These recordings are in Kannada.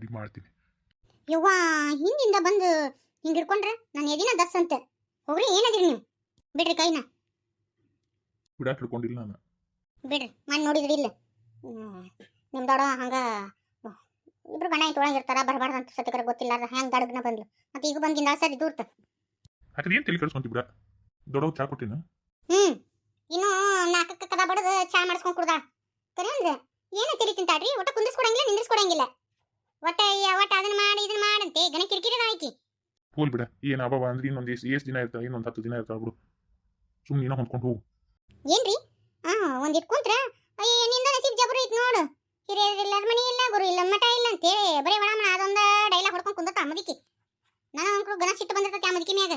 ತಡಿ ಮಾಡ್ತೀನಿ. ಯವ್ವ ಹಿಂದಿಂದ ಬಂದು ಹಿಂಗ ಹಿಡ್ಕೊಂಡ್ರೆ ನಾನು ಎದಿನ ದಸ್ ಅಂತೆ. ಹೋಗ್ರಿ ಏನದಿರಿ ನೀವು? ಬಿಡ್ರಿ ಕೈನ. ಬಿಡಾಕ್ ಹಿಡ್ಕೊಂಡಿಲ್ಲ ನಾನು. ಬಿಡ್ರಿ ಮಾಡಿ ನೋಡಿದ್ರಿ ಇಲ್ಲ. ಹ್ಮ್. ನಿಮ್ ದೊಡ್ಡ ಹಂಗ ಇಬ್ರು ಗಣ ಐತ್ ಒಳಗೆ ಇರ್ತಾರ ಬರಬಾರ್ದು ಅಂತ ಸತ್ಯಕರ ಗೊತ್ತಿಲ್ಲ ಹೆಂಗ್ ದಡಗ್ನ ಬಂದ್ಲು. ಮತ್ತೆ ಈಗ ಬಂದಿಲ್ಲ ಸರಿ ದೂರ್ತ. ಯಾಕಂದ್ರೆ ಏನ್ ತಲೆ ಕೆಡ್ಸ್ಕೊಂತಿ ಬಿಡ. ದೊಡ್ಡವ್ ಚಾ ಕೊಟ್ಟಿನ? ಹ್ಮ್ ಇನ್ನು ನಾಲ್ಕಕ್ಕೆ ಕದ ಬಡದು ಚಾ ಮಾಡಿಸ್ಕೊಂಡ್ ಕುಡ್ದ ಕರೆ ಅಂದ್ರೆ ಏನ ತಿರಿ ತಿಂತಾಡ್ರಿ ಒಟ್ಟ ಕುಂದಿಸ್ಕೊಡಂಗಿಲ್ಲ ನಿಂದಿಸ್ಕೊಡಂಗಿಲ್ಲ ಒಟ್ಟ ಅಯ್ಯ ಒಟ್ಟ ಅದನ್ನ ಮಾಡಿ ಇದನ್ನ ಮಾಡಂತೆ. ಗಣ ಕಿರಿಕಿರಿ ಆಯ್ತಿ ಹೋಲ್ ಬಿಡ. ಏನ್ ಅಬವ ಅಂದ್ರೆ ಇನ್ನೊಂದು ಎಷ್ಟು ದಿನ ಇರ್ತಾವ ಇನ್ನೊಂದು ಹತ್ತು ದಿನ ಇರ್ತಾವ ಬಿಡು. ಸುಮ್ಮನೆ ಏನೋ ಹೊಂದ್ಕೊಂಡು ಹೋಗು. ಏನ್ರಿ? ಹಾ ಒಂದ್ ಇಟ್ಕೊಂತ್ರ ಅಯ್ಯ ನಿಂದ ನಸೀಬ್ ಜಬರು ಐತ್ ನೋಡು. ಹಿರಿಯರಿಲ್ಲ ಮನಿ ಇಲ್ಲ ಗುರು ಇಲ್ಲ ಮಠ ಇಲ್ಲ ಅಂತೇಳಿ ಬರೀ ಒಳಮಣ ಅದೊಂದ ಡೈಲಾಗ್ ಹೊಡ್ಕೊಂಡ್ ಕುಂದತ್ತ ಮುದುಕಿ ನಾನು ಅಂಕರು ಗಣ ಸಿಟ್ಟು ಬಂದಿರ್ತೈತಿ ಆ ಮುದುಕಿ ಮ್ಯಾಗ.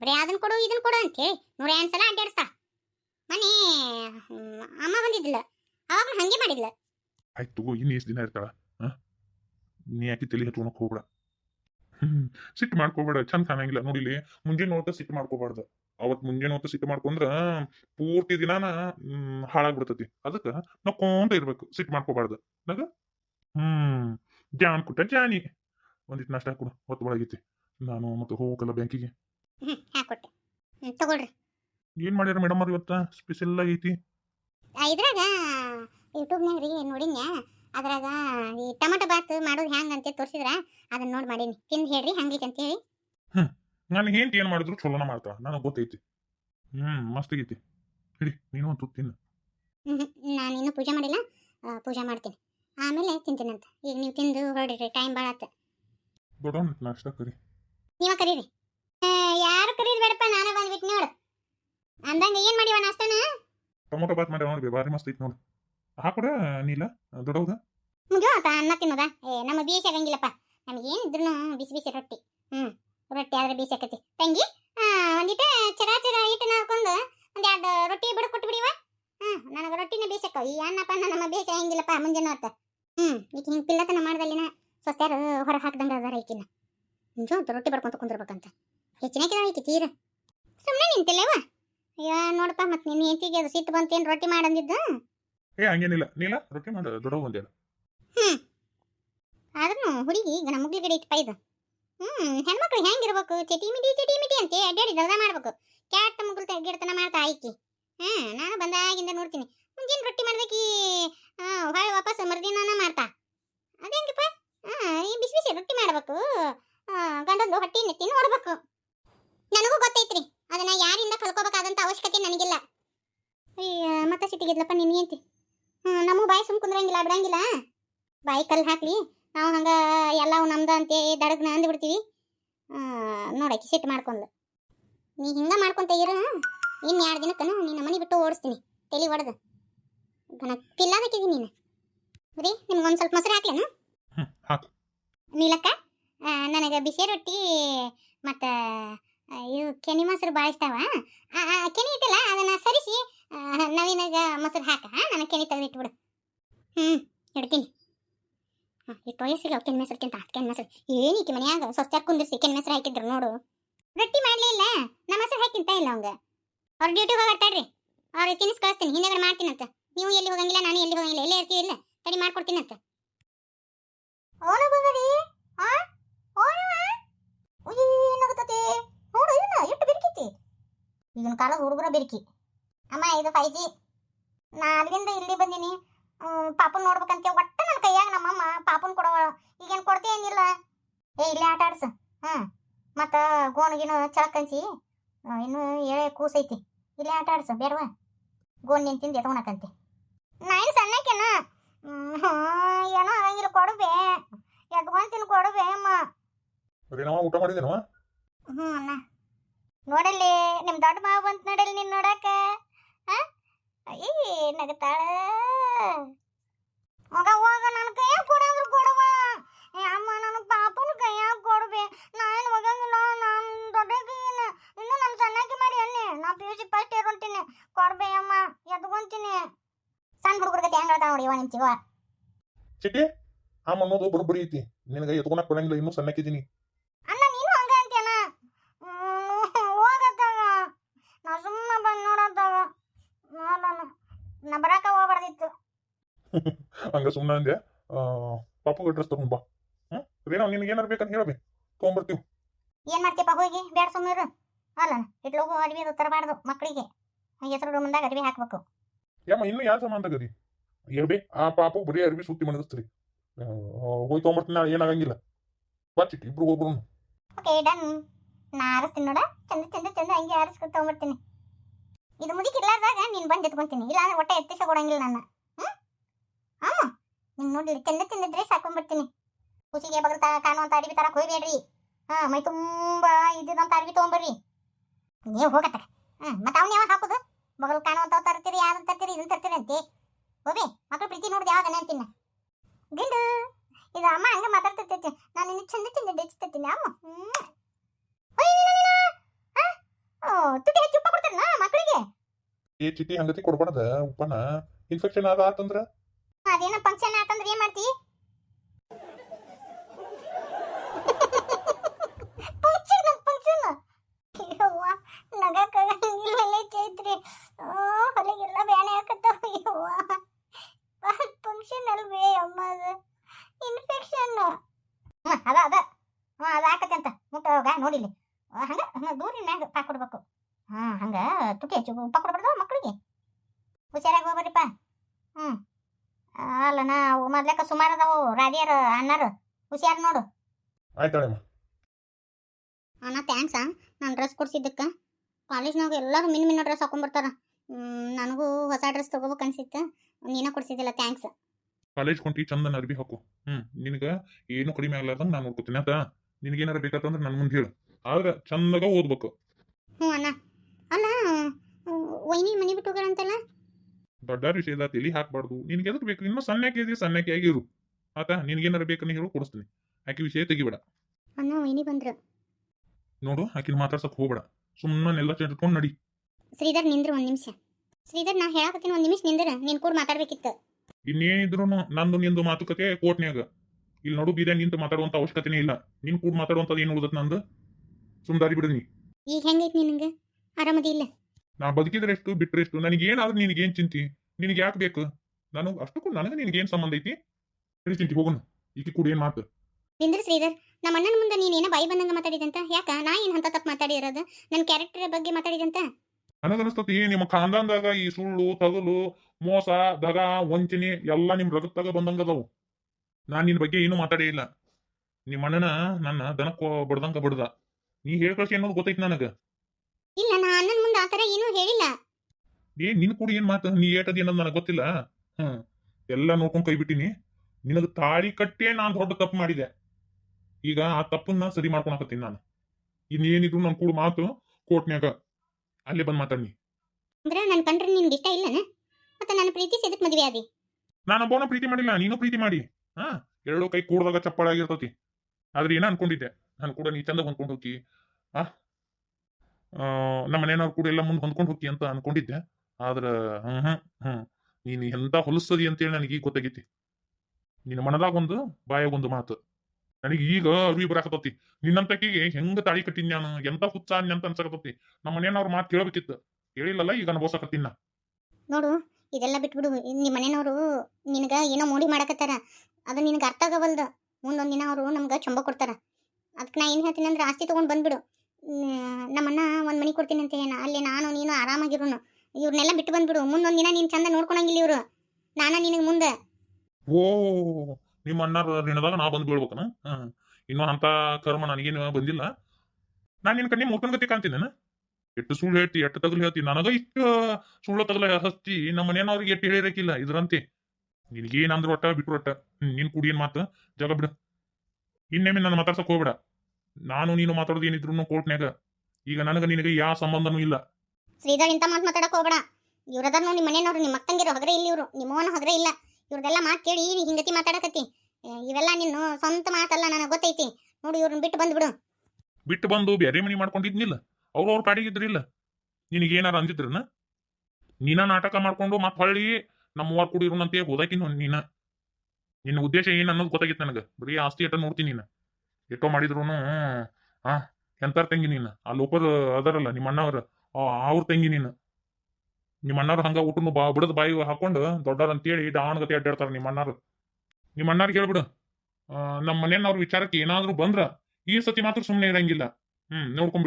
ಬರೀ ಅದನ್ನ ಕೊಡು ಇದನ್ನ ಕೊಡು ಅಂತೇಳಿ ನೂರ ಎಂಟು ಸಲ ಅಡ್ಡಾಡಿಸ್ತಾ ಮನೆ ಅಮ್ಮ ಬಂದಿದ್ದಿಲ್ಲ. ಅವಾಗ ಹಂಗೆ ಮಾಡಿದ್ಲ. ಆಯ್ತು ತಗೋ ಇನ್ನು ಎಷ್ಟು ದಿನ ಇರ್ತಾಳ? ನೀ ಯಾಕೆ ತಲೆ ಹಚ್ಕೊಳಕ್ ಹೋಗ್ಬೇಡ. ಹ್ಮ್ ಸಿಟ್ಟು ಮಾಡ್ಕೋಬೇಡ ಚಂದ ಕಾಣಂಗಿಲ್ಲ. ನೋಡಿಲಿ ಮುಂಜಾನೆ ನೋಡ್ತ ಸಿಟ್ಟು ಮಾಡ್ಕೋಬಾರ್ದು. ಅವತ್ ಮುಂಜಾನೆ ನೋಡ್ತ ಸಿಟ್ಟು ಮಾಡ್ಕೊಂಡ್ರ ಪೂರ್ತಿ ದಿನಾನ ಹಾಳಾಗ್ಬಿಡ್ತತಿ. ಅದಕ್ಕ ನಕ್ಕೊಂತ ಇರ್ಬೇಕು ಸಿಟ್ಟು ಮಾಡ್ಕೋಬಾರ್ದು. ನಗ? ಹ್ಮ್ ಜಾನ್ ಕುಟ್ಟ ಜಾನಿ ಒಂದಿಟ್ಟು ನಾಷ್ಟ ಕೊಡು ಹೊತ್ತು ಒಳಗೈತಿ. ನಾನು ಮತ್ತೆ ಹೋಗಲ್ಲ ಬ್ಯಾಂಕಿಗೆ. ತಗೊಳ್ರಿ. ಏನ್ ಮಾಡ್ಯಾರ ಮೇಡಮ್ ಅವ್ರ ಇವತ್ತ? ಸ್ಪೆಷಲ್ ಆಗೈತಿ. ಇದ್ರಾಗ ಇದ್ರಾಗ ಯೂಟ್ಯೂಬ್ನಾಗ ರೀ ನೋಡಿನ್ಯ? ಅದ್ರಾಗ ಈ ಟೊಮೆಟೊ ಬಾತ್ ಮಾಡೋದು ಹೆಂಗ್ ಅಂತ ತೋರಿಸಿದ್ರ ಅದನ್ನ ನೋಡಿ ಮಾಡೀನಿ. ತಿಂದು ಹೇಳ್ರಿ ಹೇಳಿ. ಅಂತೇಳಿ ನನಗೆ ಹೆಂಡ್ತಿ ಏನು ಮಾಡಿದ್ರು ಚಲೋನ ಮಾಡ್ತಾಳ ನನಗೆ ಗೊತ್ತೈತಿ. ಹ್ಮ್ ಮಸ್ತ್ ಆಗೈತಿ. ಹಿಡಿ ನೀನು ಒಂದು ತುತ್ತು ತಿನ್ನು ನಾನು ಇನ್ನೂ ಪೂಜೆ ಮಾಡಿಲ್ಲ ಆ, ಪೂಜೆ ಮಾಡ್ತೀನಿ. ಆಮೇಲೆ ತಿಂತೀನಂತ. ಈಗ ನೀವು ತಿಂದು ಹೊರಡ್ರಿ ಟೈಮ್ ಭಾಳ ಆತ. ದೊಡ್ಡವನ್ ನಾಷ್ಟ ಕರಿ. ನೀವ ಕರೀರಿ. ಆ, ಯಾರು ಕರೀರಿ ಬೇಡಪ್ಪ ನಾನೇ ಬಂದ್ಬಿಟ್ಟು ನೋಡು. ಅಂದಂಗ ಏನು ಮಾಡಿವ ನಾಷ್ಟನ? ಟೊಮೊಟೊ ಬಾತ್ ಮಾಡಿ ನೋಡಿ ಭಾರಿ ಮಸ್ತ್ ಐತಿ ನೋಡು. ಹಾಕೊಡ ನೀಲ ದೊಡ್ಡವ್ದ ಅನ್ನ ತಿನ್ನೋದ ಏ, ನಮ್ಮ ಬೀಸಿ ಆಗಂಗಿಲ್ಲಪ್ಪ. ನಮ್ಗೆ ಏನಿದ್ರು ಬಿಸಿ ಬಿಸಿ ರೊಟ್ಟಿ. ಹ್ಮ್, ರೊಟ್ಟಿ ಆದ್ರೆ ಬೀಸಿ ಆಕತಿ. ತಂಗಿ ಒಂದಿಟ ಚರ ಚರ ಹಿಟ್ಟು ನಾರ್ಕೊಂಡು ಒಂದ್ ಎರಡು ರೊಟ್ಟಿ ಬಿಡು ಕೊಟ್ಟು ಬಿಡಿವ ಹ್ಮ್, ನನಗೆ ರೊಟ್ಟಿನ ಬೇಸಕ್ಕ ಈ ಅನ್ನಪ್ಪ ನಮ್ಮ ಬೇಸ ಹೆಂಗಿಲ್ಲಪ್ಪ ಮುಂಜಾನೆ ಹೊತ್ತ. ಹ್ಮ್ ಈಗ ಹಿಂಗ್ ಪಿಲ್ಲತನ ಮಾಡ್ದಲ್ಲಿನ ಸೊಸ್ತ್ಯಾರು ಹೊರ ಹಾಕ್ದಂಗ ಅದಾರ ಈಕಿನ. ಮುಂಜು ರೊಟ್ಟಿ ಬಡ್ಕೊಂತ ಕುಂದಿರ್ಬೇಕಂತ. ಹೆಚ್ಚಿನ ಐತಿ ತೀರ. ಸುಮ್ಮನೆ ನಿಂತಿಲ್ಲವ? ಅಯ್ಯೋ, ನೋಡಪ್ಪ ಮತ್ತೆ ನಿನ್ನ ಹೆಂಡತಿಗೆ ಅದು ಸಿಟ್ಟು ಬಂತೇನು ರೊಟ್ಟಿ ಮಾಡಂದಿದ್ದು? ಏ ಹಂಗೇನಿಲ್ಲ. ನೀಲ ರೊಟ್ಟಿ ಮಾಡ. ದೊಡ್ಡ ಹ್ಮ್. ಆದ್ರೂ ಹುಡುಗಿ ಈಗ ನಮ್ಮ ಮುಗ್ಲಿ ಕಡೆ ಇಟ್ಟು ಇದು ಹ್ಮ್ ಹೆಣ್ಮಕ್ಳು ಹೆಂಗಿರ್ಬೇಕು? ಚಟಿ ಮಿಟಿ ಚಟಿ ಮಿಟಿ ಅಂತ. ಅಡ್ಡಾಡಿ ದಲ್ದ ಮಾಡ್ಬೇಕು. ಕ್ಯಾಟ್ ಮುಗುಲ್ ಗಿಡತನ ಮಾಡ್ತಾ ಆಯ್ಕಿ. ಹ್ಮ್ ನಾನು ಬಂದಾಗಿಂದ ನೋಡ್ತೀನಿ. ಮುಂಜಿನ ರೊಟ್ಟಿ ಮಾಡ್ಬೇಕಿ? ಆ ಹೊಳ್ಳಿ ವಾಪಸ್ ಮರ್ದಿನ ಮಾಡ್ತಾ. ಅದೇಂಗಪ್ಪ ಈ ಬಿಸಿ ಬಿಸಿ ರೊಟ್ಟಿ ಮಾಡ್ಬೇಕು. ಗಂಡಂದು ಹೊಟ್ಟಿ ನೆತ್ತಿ ಕಲ್ಲು ಹಾಕ್ಲಿ. ನಾವು ಹಂಗ ಎಲ್ಲವೂ ನಮ್ದು ಅಂತ ದಡಗ್ನ ಅಂದ್ಬಿಡ್ತೀವಿ ನೋಡಕ್ಕೆ ಸಿಟ್ಟು ಮಾಡ್ಕೊಂಡು. ನೀ ಹಿಂಗ ಮಾಡ್ಕೊಂತ ಇರ. ಇನ್ನು ಎರಡು ದಿನಕ್ಕನ ನಿನ್ನ ಮನೆ ಬಿಟ್ಟು ಓಡಿಸ್ತೀನಿ. ತಲೆ ಒಡೆದು. ಗನ ಪಿಲ್ಲಾದಕ್ಕಿದಿ ನೀನು. ರೀ ನಿಮ್ಗೊಂದು ಸ್ವಲ್ಪ ಮೊಸರು ಹಾಕ್ಲೇನು? ನೀಲಕ್ಕ ನನಗೆ ಬಿಸಿ ರೊಟ್ಟಿ ಮತ್ತು ಇವು ಕೆನಿ ಮೊಸರು ಭಾಳ ಇಷ್ಟವ. ಕೆನಿ ಇಟ್ಟಲ್ಲ ಅದನ್ನು ಸರಿಸಿ ನವೀನಾಗ ಮೊಸರು ಹಾಕ. ನನಗೆ ಕೆನಿ ತೆಗೆದಿಟ್ಬಿಡು. ಹ್ಞೂ ಇಡ್ತೀನಿ. ಇಟ್ಟು ವಯಸ್ಸಿಗೆ ಕೆನ್ ಹೆಸರುಕ್ಕಿಂತ ಕೆನ್ ಮೆಸರು. ಏನೀಕೆ ಮನ್ಯಾಗ ಸ್ವಚ್ಛ ಕುಂದಿರ್ಸಿ ಕೆನ್ ಮೆಸರು ಹಾಕಿದ್ರು ನೋಡು. ರೊಟ್ಟಿ ಮಾಡಲಿಲ್ಲ ನಮ್ಮ ಹೆಸರು ಹಾಕಿಂತ ಇಲ್ಲ ಅವಂಗ. ಅವ್ರ ಡ್ಯೂಟಿಗೆ ಹೋಗಾಡ್ತಾಡ್ರಿ ಅವ್ರಿಗೆ ತಿನ್ನಿಸ್ ಕಳಿಸ್ತೀನಿ. ಹಿಂದೆಗಡೆ ಮಾಡ್ತೀನಂತ. ನೀವು ಎಲ್ಲಿ ಹೋಗಂಗಿಲ್ಲ, ನಾನು ಎಲ್ಲಿ ಹೋಗಂಗಿಲ್ಲ. ಎಲ್ಲೇ ಇರ್ತೀವಿ ಇಲ್ಲ. ತಡಿ ಮಾಡ್ಕೊಡ್ತೀನಂತ. ಓನು ಬಂದರಿ ಆ? ಓನುವ? ಉಯ್ಯಿ ನೋಡು, ಇಲ್ಲ, ಎಷ್ಟು ಬೆರ್ಕಿತಿ. ಈಗಿನ ಕಾಲದ ಹುಡುಗರ ಬೆರ್ಕಿ. ಅಮ್ಮ, ಇದು ಫೈ ಜಿ ನಾ ಅಲ್ಲಿಂದ ಇಲ್ಲಿ ಬಂದೀನಿ. ಪಾಪನ್ ನೋಡ್ಬೇಕಂತ ಒಟ್ಟ ನನ್ನ ಕೈಯಾಗ ನಮ್ಮಮ್ಮ ಪಾಪನ್ ಕೊಡವ ಈಗೇನ್ ಕೊಡ್ತೇನಿಲ್ಲ ಏ ಇಲ್ಲೇ ಆಟ ಆಡ್ಸ. ಹ್ಮ್ ಮತ್ತ ಗೋಣಿಗಿನ ಚಳಕಂಚಿ ಇನ್ನು ಎಳೆ ಕೂಸೈತಿ ಇಲ್ಲೇ ಆಟ ಆಡ್ಸ ಬೇಡವಾ? ಗೋಣ್ ನಿನ್ ತಿಂದು ಎತ್ಕೊಳಕಂತೆ ನಾ ಏನು ಸಣ್ಣಕೇನ ಏನೋ ಆಗಂಗಿಲ್ಲ ಕೊಡುವೆ. ಎತ್ಕೊಂತೀನಿ ಕೊಡುವೆ ಅಮ್ಮ. ಅದೇನವ ಊಟ ಮಾಡಿದೇನವ ಹ್ಞೂ ಅಣ್ಣ. ನೋಡಲ್ಲಿ ನಿಮ್ಮ ದೊಡ್ಡ ಮಾವ ಬಂತ ನೋಡಲ್ಲಿ ನೀನು ನೋಡಕ್ಕೆ. ಹಾಂ ಅಯ್ಯ ನಗತಾಳ. ಮಗ ಹೋಗ ನನ್ನ ಕೈಯ ಕೊಡಂದ್ರೆ ಕೊಡವ ಅಮ್ಮ, ನನ್ನ ಪಾಪನ ಕೈಯಾಗ ಕೊಡ್ಬೆ. ನಾನು ಹೋಗಂಗಿಲ್ಲ, ನಾನು ದೊಡ್ಡಕೀನ ಇನ್ನು ನನ್ನ ಸಣ್ಣಕ್ಕೆ ಮಾಡಿ ಅನ್ನಿ ನಾ P U C first year ಹೊಂಟೀನಿ ಕೊಡ್ಬೆ ಅಮ್ಮ, ಎದ್ಕೊಂತೀನಿ. ಸಣ್ಣ ಹುಡುಗರಿಗೆ ಹೆಂಗ್ ಹೇಳ್ತಾವ ನೋಡಿ ಇವ ನಿಮ್ಮ ಚಿಗವ. ಚಿಟಿ ಆಮ ಅನ್ನೋದು ಬರೋಬ್ಬರಿ ಐತಿ. ನಿನಗೆ ಎತ್ಕೊಳಕ್ ಕೊಡಂಗಿಲ್ಲ, ಇನ್ನೂ ಸಣ್ಣಕ್ಕಿದ್ದೀನಿ ಅಣ್ಣ ನೀನು ಹಂಗ ಅಂತೀಯನ ಹೋಗತ್ತಾಗ ನಾ ಸುಮ್ಮನೆ ಬಂದು ನೋಡತ್ತಾಗ ನೋಡೋಣ ನಾ ಹೋಗ್ಬಾರ್ದಿತ್ತು ಹಂಗ ಸುಮ್ಮನೆ ಅಂದೆ ಪಾಪು ಡ್ರೆಸ್ ತಗೊಂಡ್ ಬಾ. ಏನೋ ನಿನಗೆ ಏನಾರು ಬೇಕಂತ ಹೇಳಬಿ ತೊಗೊಂಬರ್ತೀವಿ ಏನ್ ಮಾಡ್ತೀಯಪ್ಪ ಹೋಗಿ ಬೇಡ ಸುಮ್ಮನೆ ಅಲ್ಲ ಇಟ್ಲೋಗು ಅರಿವಿ ಅದು ತರಬಾರ್ದು ಮಕ್ಕಳಿಗೆ ಹೆಸರು ಮುಂದಾಗ ಅರಿವಿ ಹಾಕ್ಬೇಕು. ಯಮ್ಮ ಇನ್ನು ಯಾವ ಸಾಮಾನ್ ಗದಿ ಹೇಳ್ಬೇ ಆ ಪಾಪು ಬರೀ ಅರ್ಬಿ ಸುತ್ತಿ ಮಣಗಿಸ್ತ್ರಿ ಹೋಗಿ ತೊಗೊಂಬರ್ತೀನಿ ನಾಳೆ ಏನಾಗಂಗಿಲ್ಲ. ಬಚ್ಚಿಟ್ಟು ಇಬ್ರು ಹೋಗ್ಬರು ಓಕೆ ಡನ್. ನಾ ಆರಿಸ್ತೀನಿ ನೋಡ ಚಂದ ಚಂದ ಚಂದ ಹಂಗೆ ಆರಿಸ್ಕೊಂಡು ತಗೊಂಡ್ಬರ್ತೀನಿ ಇದು ಮುದಿಕಿರ್ಲಾರ್ದಾಗ ನೀನು ಬಂದು ಎತ್ಕೊಂತೀನಿ. ಇಲ್ಲ ಅಂದ್ರೆ ಒಟ್ಟೆ ಎತ್ತಿಸ ಕೊಡಂಗಿಲ್ಲ ನನ್ನ. ಹಾಂ ನಿಮ್ಗೆ ನೋಡ್ಲಿ ಚಂದ ಚಂದ ಡ್ರೆಸ್ ಹಾಕೊಂಡ್ಬರ್ತೀನಿ ಕುಸಿಗೆ ಬಗಲ್ ತ ಕಾಣುವಂತ ಅಡಿವಿ ತರ ಕೊಯ್ಬೇಡ್ರಿ ಹಾ ಮೈ ತುಂಬಾ ಇದ್ದಂತ ಅಡಿವಿ ತಗೊಂಬರ್ರಿ ನೀವು ಹೋಗತ್ತ. ಹ್ಞೂ ಮತ್ತೆ ಅವ್ನ ಯಾವಾಗ ಹಾಕೋದು? ಮಗಳು ಕಾಣುವಂತ ತರ್ತೀರಿ ಯಾವ್ದು ತರ್ತೀರಿ ಇದನ್ನ ತರ್ತೀರಿ ಅಂತೆ. ಹೋಗಿ ಮಕ್ಳು ಪ್ರೀತಿ ನೋಡ್ದು ಯಾವಾಗ ಅಂತೀನಿ ಗಿಂಡು ಇದು ಅಮ್ಮ ಹಂಗೆ ಮಾತಾಡ್ತಿರ್ತೈತಿ. ನಾನು ನಿನ್ನ ಚಂದ ಚಂದ ತರ್ತೀನಿ ಅಮ್ಮ. ತುಟಿ ಹೆಚ್ಚು ಉಪ್ಪ ಕೊಡ್ತಾರಲ್ಲ ಮಕ್ಕಳಿಗೆ ಏ ಚಿಟ್ಟಿ ಹಂಗತಿ ಕೊಡ್ಬಾರ್ದ ಉಪ್ಪನ ಇನ್ಫೆಕ್ಷನ್ ಆಗ ಆತಂದ್ರ? ಅದೇನೋ ಫಂಕ್ಷನ್ ಆತಂದ್ರೆ ಏನ್ ಮಾಡ್ತಿ ಫಂಕ್ಷನ್ ಫಂಕ್ಷನ್ ಯವ್ವ ನಗಕ್ಕಾಗಂಗಿಲ್ಲ ಚೈತ್ರಿ ಓ ಹೊಲಿಗೆಲ್ಲ ಬ್ಯಾನೆ ಹಾಕತ್ತಾವ ಯವ್ವ ಫಂಕ್ಷನ್ ಅಲ್ವೇ ಅಮ್ಮ ಇನ್ಫೆಕ್ಷನ್ ಅದ ಅದ. ಹ್ಞೂ ಅದು ಹಾಕತ್ತೆ ಅಂತ. ಮುಟ್ಟ ಹೋಗ ನೋಡಿಲ್ಲಿ. ಹಂಗ ಹಂಗ ದೂರಿನ ಮ್ಯಾಗ ಪಾಕ್ ಕೊಡ್ಬೇಕು. ಹಾ ಹಂಗ ತುಟಿ ಹೆಚ್ಚು ಉಪ್ಪ ಕೊಡ್ಬಾರ್ದು ಮಕ್ಕಳಿಗೆ ಹುಷಾರಾಗಿ ಹೋಗ್ಬರ್ರಿಪ್ಪ. ಹ್ಞೂ ಅಲ್ಲ ನಾ ಅವು ಮೊದ್ಲಕ್ಕ ಸುಮಾರು ಅದಾವು ರಾಧಿಯರ ಅಣ್ಣರು. ಹುಷಾರ್ ನೋಡು. ಆಯ್ತು ಅಣ್ಣ ಥ್ಯಾಂಕ್ಸ್ ನಾನು ಡ್ರೆಸ್ ಕೊಡ್ಸಿದ್ದಕ್ಕೆ. ಕಾಲೇಜ್ನಾಗ ಎಲ್ಲರೂ ಮಿನ್ ಮಿನ್ನ ಡ್ರೆಸ್ ಹಾಕೊಂಡ್ಬರ್ತಾರ ನನಗೂ ಹೊಸ ಡ್ರೆಸ್ ತೊಗೋಬೇಕು ಅನ್ಸಿತ್ತು. ನೀನ ಕೊಡ್ಸಿದ್ದಿಲ್ಲ ಥ್ಯಾಂಕ್ಸ್ ಕಾಲೇಜ್ ಕೊಂಟಿ ಚಂದನ ಅರ್ಬಿ ಹಾಕು. ಹ್ಮ್ ನಿನಗ ಏನು ಕಡಿಮೆ ಆಗ್ಲಾರ್ದಂಗ ನಾನು ನೋಡ್ಕೋತೀನಿ ಆತ ನಿನಗೇನಾರ ಬೇಕಾತಂದ್ರೆ ನನ್ನ ಮುಂದೆ ಹೇಳು. ಆದ್ರೆ ಚಂದಾಗ ಓದ್ಬೇಕು. ಹ್ಞೂ ಅಣ್ಣ. ಅಲ್ಲ ವೈನಿ ಮನೆ ಬಿಟ್ಟು ಹೋಗ್ಯಾರಂತಲ್ಲ ದೊಡ್ಡ ವಿಷಯದ ತಿಳಿ ಹಾಕ್ಬಾರ್ದು. ನಿನಗೆ ಎದಕ್ ಬೇಕು? ಇನ್ನೂ ಸಣ್ಣಕ್ಕೆ ಇದೆಯಾ ಸಣ್ಣಕ್ಕೆ ಆಗಿರು. ಆತ ನಿನಗೇನಾರ ಬೇಕನ್ನ ಹೇಳು ಕೊಡಿಸ್ತೀನಿ. ಆಕೆ ವಿಷಯ ತೆಗಿಬೇಡ. ಅಣ್ಣ ವೈನಿ ಬಂದ್ರು. ನೋಡು ಆಕಿನ ಮಾತಾಡ್ಸಕ್ ಹೋಗ್ಬೇಡ. ಸುಮ್ಮನೆ ಎಲ್ಲ ಚೆಂಡ್ಕೊಂಡು ನಡಿ. ಶ್ರೀಧರ್ ನಿಂದ್ರು ಒಂದು ನಿಮಿಷ. ಶ್ರೀಧರ್ ನಾ ಹೇಳಕತ್ತೀನಿ ಒಂದು ನಿಮಿಷ ನಿಂದ್ರ. ನೀನು ಕೂಡ ಮಾತಾಡ್ಬೇಕಿತ್ತು. ಇನ್ನೇನಿದ್ರು ನಂದು ನಿಂದು ಮಾತುಕತೆ ಕೋಟ್ನ್ಯಾಗ ಇಲ್ಲಿ ನೋಡು ಬೀದ ನಿಂತು ಮಾತಾಡುವಂತ ಅವಶ್ಯಕತೆನೇ ಇಲ್ಲ. ನಿನ್ ಕೂಡ ಮಾತಾಡುವಂತದ್ದು ಏನು ಉಳಿದತ್ ನಂದು? ಸುಮ್ದಾರಿ ಬಿಡು ನೀ. ಈಗ ಹೆಂಗೈತಿ ನಿನಗೆ? ಆರಾಮದಿ ಇಲ್ಲ? ನಾ ಬದುಕಿದ್ರೆ ಎಷ್ಟು ಬಿಟ್ರೆ ಎಷ್ಟು? ನನಗೇನಾದ್ರೂ ನಿನಗೇನ್ ಚಿಂತಿ? ನಿನಗೆ ಯಾಕೆ ಬೇಕು? ನಾನು ಅಷ್ಟಕ್ಕೂ ನನಗೆ ನಿನಗೇನ್ ಸಂಬಂಧ ಐತಿ? ಹೇಳಿ ಚಿಂತಿ ಹೋಗೋಣ ಈಕಿ ಕೂಡ ಏನ್ ಮಾತು? ನಿಂದ್ರ ಶ್ರೀಧರ್ ನಮ್ಮ ಅಣ್ಣನ ಮುಂದೆ ನೀನೇನ ಬಾಯಿ ಬಂದಂಗ ಮಾತಾಡಿದಂತ? ಯಾಕ? ನಾ ಏನ್ ಅಂತ ತಪ್ಪು ಮಾತಾಡಿರೋದು? ನನ್ನ ಕ್ಯಾರೆಕ್ಟರ್ ಬಗ್ಗೆ ಮಾತಾಡಿದಂತ? ನನಗನಿಸ್ತತಿ ನಿಮ್ಮ ಖಾನ್ದಾನ್ದಾಗ ಈ ಸುಳ್ಳು ತಗಲು ಮೋಸ ದಗ ವಂಚನೆ ಎಲ್ಲ ನಿಮ್ ರಗತ್ತಾಗ ಬಂದಂಗದವು ನಾನ್ ನಿನ್ ಬಗ್ಗೆ ಏನು ಮಾತಾಡೇ ಇಲ್ಲ. ನಿಮ್ಮ ಅಣ್ಣನ ನನ್ನ ದನಕ್ಕ ಬಡ್ದಂಗ ಬಡ್ದ. ನೀ ಹೇಳ್ ಕಳ್ಸಿ ಅನ್ನೋದು ಗೊತ್ತೈತಿ ನನಗ. ಇಲ್ಲ ನಾನು ಅಣ್ಣನ ಮುಂದೆ ಆತರ ಏನೂ ಹೇಳಿಲ್ಲ. ಏ ನಿನ್ ಕೂಡ ಏನ್ ಮಾತು ನೀ ಏಟದಿ ಅನ್ನೋದು ನನಗೆ ಗೊತ್ತಿಲ್ಲ. ಹ್ಮ್. ಎಲ್ಲ ನೋಡ್ಕೊಂಡ್ ಕೈ ಬಿಟ್ಟಿನಿ. ನಿನಗ ತಾಳಿ ಕಟ್ಟೇ ನಾನ್ ದೊಡ್ಡ ತಪ್ಪು ಮಾಡಿದೆ. ಈಗ ಆ ತಪ್ಪನ್ನ ಸರಿ ಮಾಡ್ಕೊಳಕತ್ತೀನಿ ನಾನು. ಇನ್ನೇನಿದ್ರು ನನ್ ಕೂಡ ಮಾತು ಕೋರ್ಟ್ನ್ಯಾಗ ಅಲ್ಲೇ ಬಂದ್ ಮಾತಾಡ್ನಿ. ಅಂದ್ರೆ ನನ್ ಕಂಡ್ರೆ ನಿನ್ಗೆ ಇಷ್ಟ ಇಲ್ಲನ? ಮತ್ತೆ ನಾನು ಪ್ರೀತಿ ಎದಕ್ ಮದ್ವೆ ಆದಿ. ನಾನು ಒಬ್ಬನ ಪ್ರೀತಿ ಮಾಡಿಲ್ಲ ನೀನು ಪ್ರೀತಿ ಮಾಡಿ. ಹಾ ಎರಡು ಕೈ ಕೂಡ್ದಾಗ ಚಪ್ಪಾಳ ಆಗಿರ್ತತಿ. ಆದ್ರೆ ಏನ ಅನ್ಕೊಂಡಿದ್ದೆ? ನಾನು ಕೂಡ ನೀ ಚಂದ ಹೊಂದ್ಕೊಂಡು ಹೋಗಿ ಆ ನಮ್ಮ ಮನೆಯವ್ರು ಕೂಡ ಎಲ್ಲ ಮುಂದೆ ಹೊಂದ್ಕೊಂಡು ಹೋಗಿ ಅಂತ ಅನ್ಕೊಂಡಿದ್ದೆ. ಆದ್ರ ಹ್ಮ್ ಹ್ಮ್ ಹ್ಮ್ ನೀನು ಎಂತ ಹೊಲಸದಿ ಅಂತೇಳಿ ನನಗೆ ಈಗ ಗೊತ್ತಾಗೈತಿ. ನಿನ್ನ ಮನದಾಗ ಒಂದು ಬಾಯಾಗ ಒಂದು ಮಾತು. ನನಗೆ ಈಗ ಅರಿವಿ ಬರಾಕತ್ತತಿ. ನಿನ್ನಂತಕಿಗೆ ಹೆಂಗ ತಾಳಿ ಕಟ್ಟಿದ್ ನಾನು? ಎಂತ ಹುಚ್ಚ ಅಂತ ಅನ್ಸಕತ್ತತಿ. ನಮ್ಮ ಮನೆಯವ್ರ ಮಾತು ಕೇಳಬೇಕಿತ್ತು. ಕೇಳಿಲ್ಲಲ್ಲ ಈಗ ಅನುಭವಿಸಕತ್ತಿನ ನೋಡು ಇದೆಲ್ಲ ಬಿಟ್ಬಿಡು. ನಿಮ್ಮ ಮನೆಯವರು ನಿನಗ ಏನೋ ಮೋಡಿ ಮಾಡಕತ್ತಾರ. ಅದು ನಿನಗೆ ಅರ್ಥ ಆಗವಲ್ದು. ಮುಂದೊಂದು ದಿನ ಅವರು ನಮ್ಗೆ ಚಂಬ ಕೊಡ್ತಾರ. ಅದಕ್ಕೆ ನಾ ಏನು ಹೇಳ್ತೀನಿ ಅಂದ್ರೆ ಆಸ್ತಿ ತೊಗೊಂಡು ಬಂದ್ಬಿಡು. ನಮ್ಮನ್ನ ಒಂದು ಮನೆ ಕೊಡ್ತೀನಿ ಅಂತ ಏನ ಅಲ್ಲಿ ನಾನು, ನೀನು ಆರಾಮಾಗಿರೋನು. ಇವ್ರನ್ನೆಲ್ಲ ಬಿಟ್ಟು ಬಂದ್ಬಿಡು. ಮುಂದೊಂದು ದಿನ ನೀನು ಚಂದ ನೋಡ್ಕೊಳಂಗಿಲ್ಲ ಇವರು. ನಾನ ನಿನಗೆ ಮುಂದೆ. ಓ ನಿಮ್ಮ ಅಣ್ಣಾರ ನಾ ಬಂದು ಬೀಳ್ಬೇಕನ? ಇನ್ನೂ ಅಂತ ಕರ್ಮ ನನಗೇನು ಬಂದಿಲ್ಲ. ನಾನು ನಿನ್ನ ಕಣ್ಣಿ ಕಾಣ್ತೀನಿ ಎಷ್ಟು ಸುಳ್ಳು ಹೇಳ್ತಿ ಎಷ್ಟು ತಗಲು ಹೇಳ್ತಿ ನನಗ ಇಷ್ಟು ಸುಳ್ಳು ತಗಲ ಹಸ್ತಿ ನಮ್ಮ ಮನೆಯವ್ರಿಗೆ ಎಟ್ಟು ಹೇಳಿರಕಿಲ್ಲ ಇದ್ರಂತೆ. ನಿನಗೇನ್ ಅಂದ್ರ ಒಟ್ಟ ಬಿಟ್ರು ಒಟ್ಟ. ನಿನ್ ನೀನ್ ಕುಡಿ ಏನ್ ಮಾತು? ಜಗ ಬಿಡ. ಇನ್ನೇಮಿ ನನ್ನ ಮಾತಾಡ್ಸಕ್ ಹೋಗ್ಬೇಡ. ನಾನು ನೀನು ಮಾತಾಡೋದು ಏನಿದ್ರು ಕೋರ್ಟ್ನ್ಯಾಗ. ಈಗ ನನಗ ನಿನಗೆ ಯಾವ ಸಂಬಂಧನೂ ಇಲ್ಲ. ಶ್ರೀಧರ್ ಇಂತ ಮಾತು ಮಾತಾಡಕ್ ಹೋಗ್ಬೇಡ. ಇವ್ರದ ನೋಡಿ ನಿಮ್ಮ ಮನೆಯವ್ರು ನಿಮ್ಮ ಅಕ್ಕಂಗಿರು ಹೊಗರೆ ಇಲ್ಲಿ ಇವರು ನಿಮ್ಮವನ ಹೊಗರೆ ಇಲ್ಲ. ಇವ್ರದೆಲ್ಲ ಮಾತು ಕೇಳಿ ಹಿಂಗತಿ ಮಾತಾಡಕತ್ತಿ. ಇವೆಲ್ಲ ನಿನ್ನ ಸ್ವಂತ ಮಾತಲ್ಲ ನನಗೆ ಗೊತ್ತೈತಿ. ನೋಡಿ ಇವ್ರನ್ನ ಬಿಟ್ಟು ಬಂದ್ಬಿಡು. ಬಿಟ್ಟು ಬಂದು ಬೇರೆ ಮನಿ ಮಾಡ್ಕೊಂಡಿದ್ನಿಲ್ಲ. ಅವ್ರು ಅವ್ರ ನಿನಗೆ ಏನಾರ ಅಂದಿದ್ರನ? ನೀನ ನಾಟಕ ಮಾಡ್ಕೊಂಡು ಮತ್ ಹೊಳ್ಳಿ ನಮ್ಮ ಅವ್ವ ಕುಡಿರೋನಂತೆ ಓದಾಕಿನ ನೀನ. ನಿನ್ನ ಉದ್ದೇಶ ಏನ್ ಅನ್ನೋದು ಗೊತ್ತಾಗಿತ್ತು ನನಗೆ. ಬರೀ ಆಸ್ತಿ ಎಟ್ಟ ನೋಡ್ತೀನಿ ನೀನ. ಎಷ್ಟೋ ಮಾಡಿದ್ರು ಆ ಎಂತಾರ ತಂಗಿ ನೀನು. ಆ ಲೋಕದ ಅದರಲ್ಲ ನಿಮ್ಮ ಅಣ್ಣವ್ರ ಅವ್ರ ತಂಗಿ ನೀನು. ನಿಮ್ಮ ಅಣ್ಣವ್ರ ಹಂಗ ಊಟನು ಬಾ, ಬಿಡದ ಬಾಯಿ ಹಾಕೊಂಡು ದೊಡ್ಡವ್ರ ಅಂತೇಳಿ ಡಾಣಗತಿ ಅಡ್ಡಾಡ್ತಾರ ನಿಮ್ಮ ಅಣ್ಣಾರು ನಿಮ್ಮ ಅಣ್ಣಾರಿಗೆ ಹೇಳ್ಬಿಡು. ನಮ್ಮ ಅವ್ರ ವಿಚಾರಕ್ಕೆ ಏನಾದ್ರು ಬಂದ್ರ ಈ ಸತಿ ಮಾತ್ರ ಸುಮ್ಮನೆ ಇರಂಗಿಲ್ಲ. ಹ್ಮ್, ನೋಡ್ಕೊಂಡ್